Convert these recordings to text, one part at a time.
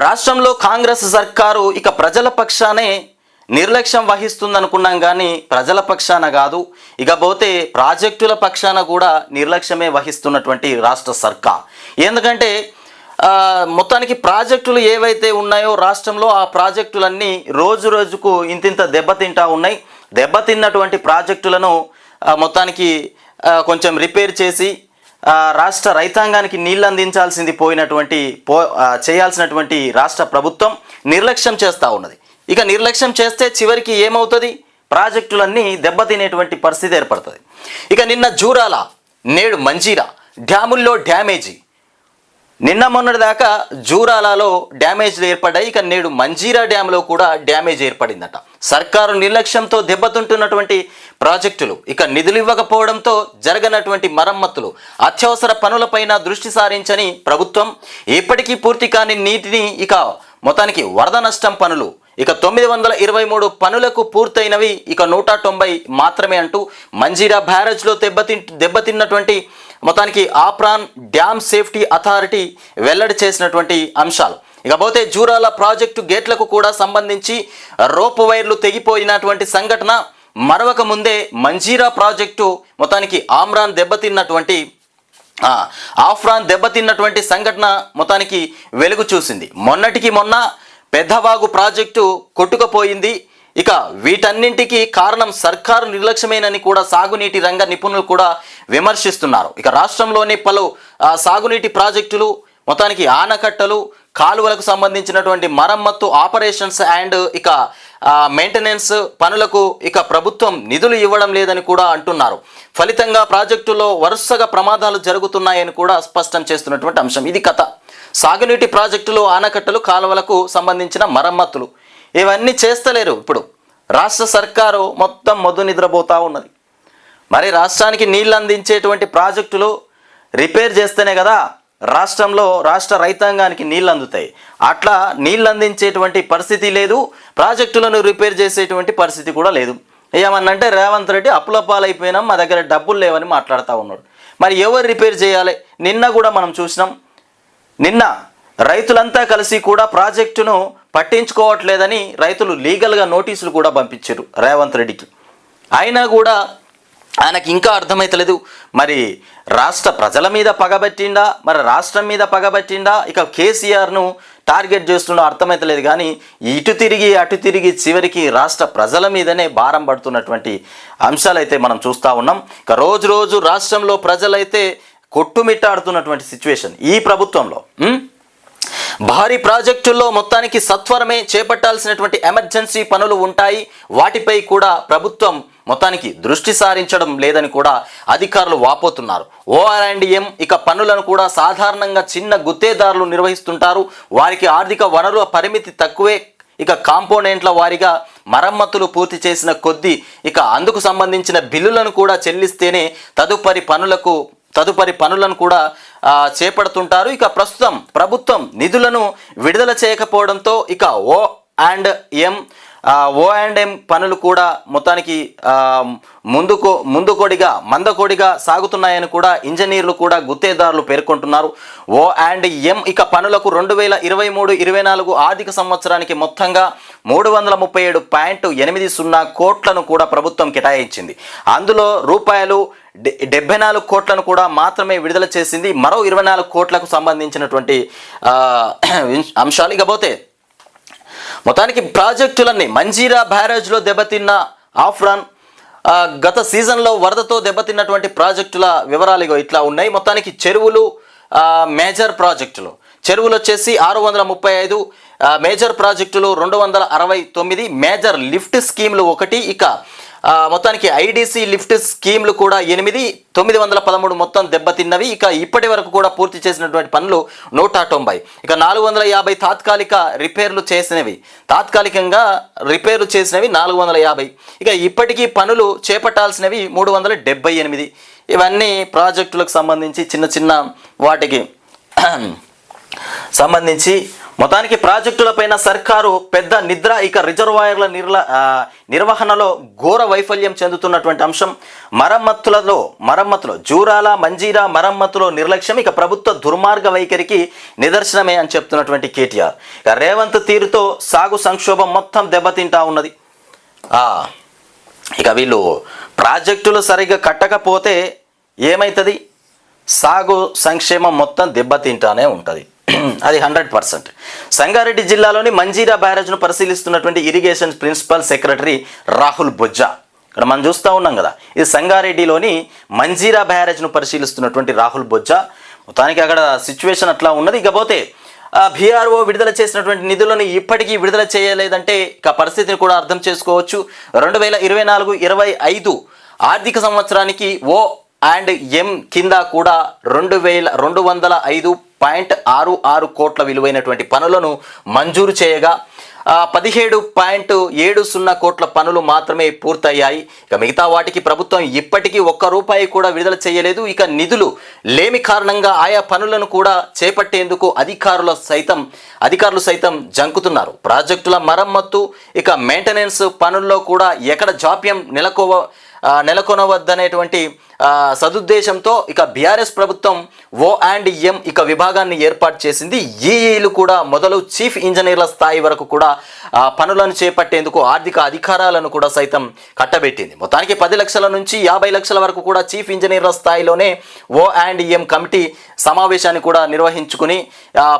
రాష్ట్రంలో కాంగ్రెస్ సర్కారు ఇక ప్రజల పక్షానే నిర్లక్ష్యం వహిస్తుందనుకున్నాం కానీ ప్రజల పక్షాన కాదు. ఇకపోతే ప్రాజెక్టుల పక్షాన కూడా నిర్లక్ష్యమే వహిస్తున్నటువంటి రాష్ట్ర సర్కార్. ఎందుకంటే మొత్తానికి ప్రాజెక్టులు ఏవైతే ఉన్నాయో రాష్ట్రంలో ఆ ప్రాజెక్టులన్నీ రోజు రోజుకు ఇంతింత దెబ్బతింటా ఉన్నాయి. దెబ్బతిన్నటువంటి ప్రాజెక్టులను మొత్తానికి కొంచెం రిపేర్ చేసి రాష్ట్ర రైతాంగానికి నీళ్ళు అందించాల్సింది పోయినటువంటి పో చేయాల్సినటువంటి రాష్ట్ర ప్రభుత్వం నిర్లక్ష్యం చేస్తూ ఉన్నది. ఇక నిర్లక్ష్యం చేస్తే చివరికి ఏమవుతుంది? ప్రాజెక్టులన్నీ దెబ్బతినేటువంటి పరిస్థితి ఏర్పడుతుంది. ఇక నిన్న జూరాల నేడు మంజీరా డ్యాముల్లో డ్యామేజీ. నిన్న మొన్నటి దాకా జూరాలలో డ్యామేజ్లు ఏర్పడ్డాయి ఇక నేడు మంజీరా డ్యాంలో కూడా డ్యామేజ్ ఏర్పడిందట. సర్కారు నిర్లక్ష్యంతో దెబ్బతింటున్నటువంటి ప్రాజెక్టులు. ఇక నిధులు ఇవ్వకపోవడంతో జరగనటువంటి మరమ్మతులు. అత్యవసర పనులపైన దృష్టి సారించని ప్రభుత్వం ఇప్పటికీ పూర్తి కాని నీటిని ఇక మొత్తానికి వరద నష్టం పనులు. ఇక తొమ్మిది వందల ఇరవై మూడు పనులకు పూర్తయినవి ఇక నూట తొంభై మాత్రమే అంటూ మంజీరా బ్యారేజ్లో దెబ్బతి దెబ్బతిన్నటువంటి మొత్తానికి ఆప్రాన్ డ్యామ్ సేఫ్టీ అథారిటీ వెల్లడి చేసినటువంటి అంశాలు. ఇకపోతే జూరాల ప్రాజెక్టు గేట్లకు కూడా సంబంధించి రోపు వైర్లు తెగిపోయినటువంటి సంఘటన మరవక ముందే మంజీరా ప్రాజెక్టు మొత్తానికి ఆమ్రాన్ దెబ్బతిన్నటువంటి ఆఫ్రాన్ దెబ్బతిన్నటువంటి సంఘటన మొత్తానికి వెలుగు చూసింది. మొన్నటికి మొన్న పెద్దవాగు ప్రాజెక్టు కొట్టుకుపోయింది. ఇక వీటన్నింటికి కారణం సర్కారు నిర్లక్ష్యమేనని కూడా సాగునీటి రంగ నిపుణులు కూడా విమర్శిస్తున్నారు. ఇక రాష్ట్రంలోని పలు సాగునీటి ప్రాజెక్టులు మొత్తానికి ఆనకట్టలు కాలువలకు సంబంధించినటువంటి మరమ్మత్తు ఆపరేషన్స్ అండ్ ఇక మెయింటెనెన్స్ పనులకు ఇక ప్రభుత్వం నిధులు ఇవ్వడం లేదని కూడా అంటున్నారు. ఫలితంగా ప్రాజెక్టులో వరుసగా ప్రమాదాలు జరుగుతున్నాయని కూడా స్పష్టం చేస్తున్నటువంటి అంశం. ఇది కథ. సాగునీటి ప్రాజెక్టులు ఆనకట్టలు కాలువలకు సంబంధించిన మరమ్మతులు. ఇవన్నీ చేస్తలేరు ఇప్పుడు. రాష్ట్ర సర్కారు మొత్తం మొద్దు నిద్రపోతూ ఉన్నది. మరి రాష్ట్రానికి నీళ్ళు అందించేటువంటి ప్రాజెక్టులు రిపేర్ చేస్తేనే కదా రాష్ట్రంలో రాష్ట్ర రైతాంగానికి నీళ్ళు అందుతాయి అట్లా నీళ్ళు అందించేటువంటి పరిస్థితి లేదు. ప్రాజెక్టులను రిపేర్ చేసేటువంటి పరిస్థితి కూడా లేదు. ఏమన్నంటే రేవంత్ రెడ్డి అప్పుల పాలైపోయినాం మా దగ్గర డబ్బులు లేవని మాట్లాడుతూ ఉన్నాడు. మరి ఎవరు రిపేర్ చేయాలి? నిన్న కూడా మనం చూసినాం. నిన్న రైతులంతా కలిసి కూడా ప్రాజెక్టును పట్టించుకోవట్లేదని రైతులు లీగల్గా నోటీసులు కూడా పంపించారు రేవంత్ రెడ్డికి. అయినా కూడా ఆయనకి ఇంకా అర్థమైతలేదు. మరి రాష్ట్ర ప్రజల మీద పగబట్టిండా మరి రాష్ట్రం మీద పగబట్టిండా ఇక కేసీఆర్ను టార్గెట్ చేస్తుండో అర్థమైతలేదు కానీ ఇటు తిరిగి అటు తిరిగి చివరికి రాష్ట్ర ప్రజల మీదనే భారం పడుతున్నటువంటి అంశాలైతే మనం చూస్తూ ఉన్నాం. ఇక రోజు రోజు రాష్ట్రంలో ప్రజలైతే కొట్టుమిట్టాడుతున్నటువంటి సిచ్యువేషన్ ఈ ప్రభుత్వంలో. భారీ ప్రాజెక్టుల్లో మొత్తానికి సత్వరమే చేపట్టాల్సినటువంటి ఎమర్జెన్సీ పనులు ఉంటాయి. వాటిపై కూడా ప్రభుత్వం మొత్తానికి దృష్టి సారించడం లేదని కూడా అధికారులు వాపోతున్నారు. ఓఆర్ అండ్ ఎం ఇక పనులను కూడా సాధారణంగా చిన్న గుత్తేదారులు నిర్వహిస్తుంటారు. వారికి ఆర్థిక వనరుల పరిమితి తక్కువే. ఇక కాంపోనెంట్ల వారిగా మరమ్మతులు పూర్తి చేసిన కొద్దీ ఇక అందుకు సంబంధించిన బిల్లులను కూడా చెల్లిస్తేనే తదుపరి పనులకు తదుపరి పనులను కూడా చేపడుతుంటారు. ఇక ప్రస్తుతం ప్రభుత్వం నిధులను విడుదల చేయకపోవడంతో ఇక ఓ and M oh and M పనులు కూడా మొత్తానికి ముందుకు ముందుకొడిగా మందకొడిగా సాగుతున్నాయని కూడా ఇంజనీర్లు కూడా గుత్తేదారులు పేర్కొంటున్నారు. ఓ అండ్ ఎం ఇక పనులకు రెండు వేల ఇరవై మూడు ఇరవై నాలుగు ఆర్థిక సంవత్సరానికి మొత్తంగా మూడు వందల ముప్పై ఏడు పాయింట్ ఎనిమిది సున్నా కోట్లను కూడా ప్రభుత్వం కేటాయించింది. అందులో రూపాయలు డె- డెబ్బై నాలుగు కోట్లను కూడా మాత్రమే విడుదల చేసింది. మరో ఇరవై నాలుగు కోట్లకు సంబంధించినటువంటి అంశాలు ఇకపోతే మొత్తానికి ప్రాజెక్టులన్నీ మంజీరా బ్యారేజ్లో దెబ్బతిన్న ఆఫ్రాన్ గత సీజన్లో వరదతో దెబ్బతిన్నటువంటి ప్రాజెక్టుల వివరాలు ఇట్లా ఉన్నాయి. మొత్తానికి చెరువులు మేజర్ ప్రాజెక్టులు. చెరువులు వచ్చేసి ఆరు వందల ముప్పై ఐదు మేజర్ ప్రాజెక్టులు రెండు వందల అరవై తొమ్మిది మేజర్ లిఫ్ట్ స్కీమ్లు ఒకటి ఇక మొత్తానికి ఐడిసి లిఫ్ట్ స్కీమ్లు కూడా ఎనిమిది తొమ్మిది వందల పదమూడు మొత్తం దెబ్బతిన్నవి. ఇక ఇప్పటి వరకు కూడా పూర్తి చేసినటువంటి పనులు నూట తొంభై. ఇక నాలుగు వందల యాభై తాత్కాలిక రిపేర్లు చేసినవి. తాత్కాలికంగా రిపేర్లు చేసినవి నాలుగు వందల యాభై. ఇక ఇప్పటికీ పనులు చేపట్టాల్సినవి మూడు వందల డెబ్బై ఎనిమిది. ఇవన్నీ ప్రాజెక్టులకు సంబంధించి చిన్న చిన్న వాటికి సంబంధించి మొత్తానికి ప్రాజెక్టులపైన సర్కారు పెద్ద నిద్ర ఇక రిజర్వాయర్ల నిర్ల నిర్వహణలో ఘోర వైఫల్యం చెందుతున్నటువంటి అంశం. మరమ్మతులలో మరమ్మతులు జూరాల మంజీరా మరమ్మతులో నిర్లక్ష్యం ఇక ప్రభుత్వ దుర్మార్గ వైఖరికి నిదర్శనమే అని చెప్తున్నటువంటి కేటీఆర్. ఇక రేవంత్ తీరుతో సాగు సంక్షోభం మొత్తం దెబ్బతింటా ఉన్నది. ఇక వీళ్ళు ప్రాజెక్టులు సరిగ్గా కట్టకపోతే ఏమవుతుంది సాగు సంక్షేమం మొత్తం దెబ్బతింటానే ఉంటుంది. అది హండ్రెడ్ పర్సెంట్. సంగారెడ్డి జిల్లాలోని మంజీరా బ్యారేజ్ను పరిశీలిస్తున్నటువంటి irrigation principal secretary Rahul Bojja. ఇక్కడ మనం చూస్తూ ఉన్నాం కదా ఇది సంగారెడ్డిలోని మంజీరా బ్యారేజ్ను పరిశీలిస్తున్నటువంటి రాహుల్ బొజ్జా. మొత్తానికి అక్కడ సిచ్యువేషన్ అట్లా ఉన్నది. ఇకపోతే బీఆర్ఓ విడుదల చేసినటువంటి నిధులను ఇప్పటికీ విడుదల చేయలేదంటే ఇక పరిస్థితిని కూడా అర్థం చేసుకోవచ్చు. రెండు వేల ఇరవై నాలుగు ఇరవై ఐదు ఆర్థిక సంవత్సరానికి ఓ అండ్ ఎం కింద కూడా రెండు వేల రెండు వందల ఐదు పాయింట్ ఆరు ఆరు కోట్ల విలువైనటువంటి పనులను మంజూరు చేయగా పదిహేడు పాయింట్ ఏడు సున్నా కోట్ల పనులు మాత్రమే పూర్తయ్యాయి. ఇక మిగతా వాటికి ప్రభుత్వం ఇప్పటికీ ఒక్క రూపాయి కూడా విడుదల చేయలేదు. ఇక నిధులు లేమి కారణంగా ఆయా పనులను కూడా చేపట్టేందుకు అధికారుల సైతం అధికారులు సైతం జంకుతున్నారు. ప్రాజెక్టుల మరమ్మత్తు ఇక మెయింటెనెన్స్ పనుల్లో కూడా ఎక్కడ జాప్యం నెలకొవ నెలకొనవద్దనేటువంటి సదుద్దేశంతో ఇక బీఆర్ఎస్ ప్రభుత్వం ఓ అండ్ ఎం ఇక విభాగాన్ని ఏర్పాటు చేసింది. ఈఈలు కూడా మొదలు చీఫ్ ఇంజనీర్ల స్థాయి వరకు కూడా పనులను చేపట్టేందుకు ఆర్థిక అధికారాలను కూడా సైతం కట్టబెట్టింది. మొత్తానికి పది లక్షల నుంచి యాభై లక్షల వరకు కూడా చీఫ్ ఇంజనీర్ల స్థాయిలోనే ఓ అండ్ ఎం కమిటీ సమావేశాన్ని కూడా నిర్వహించుకుని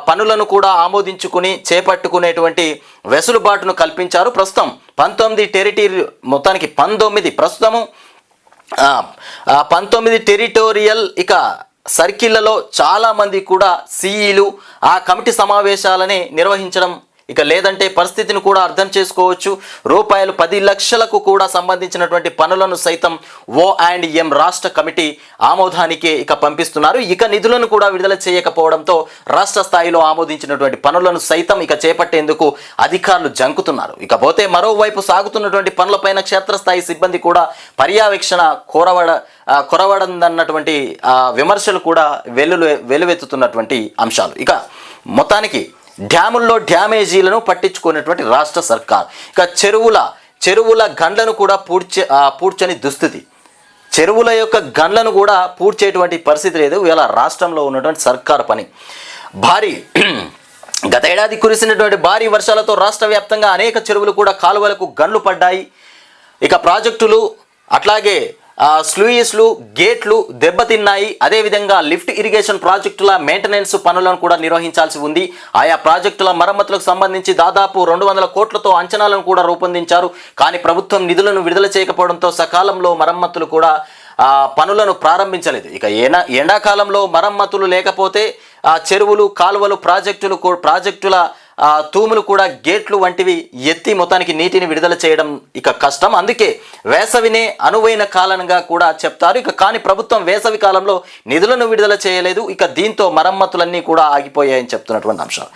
పనులను కూడా ఆమోదించుకుని చేపట్టుకునేటువంటి వెసులుబాటును కల్పించారు. ప్రస్తుతం పంతొమ్మిది టెరిటరీ మొత్తానికి పంతొమ్మిది. ప్రస్తుతము పంతొమ్మిది టెరిటోరియల్ ఇక సర్కిళ్ళలో చాలామంది కూడా సీఈలు ఆ కమిటీ సమావేశాలని నిర్వహించడం ఇక లేదంటే పరిస్థితిని కూడా అర్థం చేసుకోవచ్చు. రూపాయలు పది లక్షలకు కూడా సంబంధించినటువంటి పనులను సైతం ఓ అండ్ ఎం రాష్ట్ర కమిటీ ఆమోదానికి ఇక పంపిస్తున్నారు. ఇక నిధులను కూడా విడుదల చేయకపోవడంతో రాష్ట్ర స్థాయిలో ఆమోదించినటువంటి పనులను సైతం ఇక చేపట్టేందుకు అధికారులు జంకుతున్నారు. ఇకపోతే మరోవైపు సాగుతున్నటువంటి పనులపైన క్షేత్రస్థాయి సిబ్బంది కూడా పర్యవేక్షణ కోరవడ కొరవడందన్నటువంటి విమర్శలు కూడా వెల్లు వెలువెత్తుతున్నటువంటి అంశాలు. ఇక మొత్తానికి డ్యాముల్లో డ్యామేజీలను పట్టించుకునేటువంటి రాష్ట్ర సర్కార్. ఇక చెరువుల చెరువుల గండ్లను కూడా పూడ్చే పూడ్చని దుస్థితి. చెరువుల యొక్క గండ్లను కూడా పూడ్చేటువంటి పరిస్థితి లేదు. ఇలా రాష్ట్రంలో ఉన్నటువంటి సర్కార్ పని. భారీ గత ఏడాది కురిసినటువంటి భారీ వర్షాలతో రాష్ట్ర వ్యాప్తంగా అనేక చెరువులు కూడా కాలువలకు గండ్లు పడ్డాయి. ఇక ప్రాజెక్టులు అట్లాగే స్లూయిస్లు గేట్లు దెబ్బతిన్నాయి. అదేవిధంగా లిఫ్ట్ ఇరిగేషన్ ప్రాజెక్టుల మెయింటెనెన్స్ పనులను కూడా నిర్వహించాల్సి ఉంది. ఆయా ప్రాజెక్టుల మరమ్మతులకు సంబంధించి దాదాపు రెండు వందల కోట్లతో అంచనాలను కూడా రూపొందించారు. కానీ ప్రభుత్వం నిధులను విడుదల చేయకపోవడంతో సకాలంలో మరమ్మతులు కూడా పనులను ప్రారంభించలేదు. ఇక ఏనా ఎండాకాలంలో మరమ్మతులు లేకపోతే చెరువులు కాలువలు ప్రాజెక్టులు ప్రాజెక్టుల తూములు కూడా గేట్లు వంటివి ఎత్తి మొత్తానికి నీటిని విడుదల చేయడం ఇక కష్టం. అందుకే వేసవినే అనువైన కాలంగా కూడా చెప్తారు. ఇక కానీ ప్రభుత్వం వేసవి కాలంలో నిధులను విడుదల చేయలేదు. ఇక దీంతో మరమ్మతులన్నీ కూడా ఆగిపోయాయని చెప్తున్నటువంటి అంశం.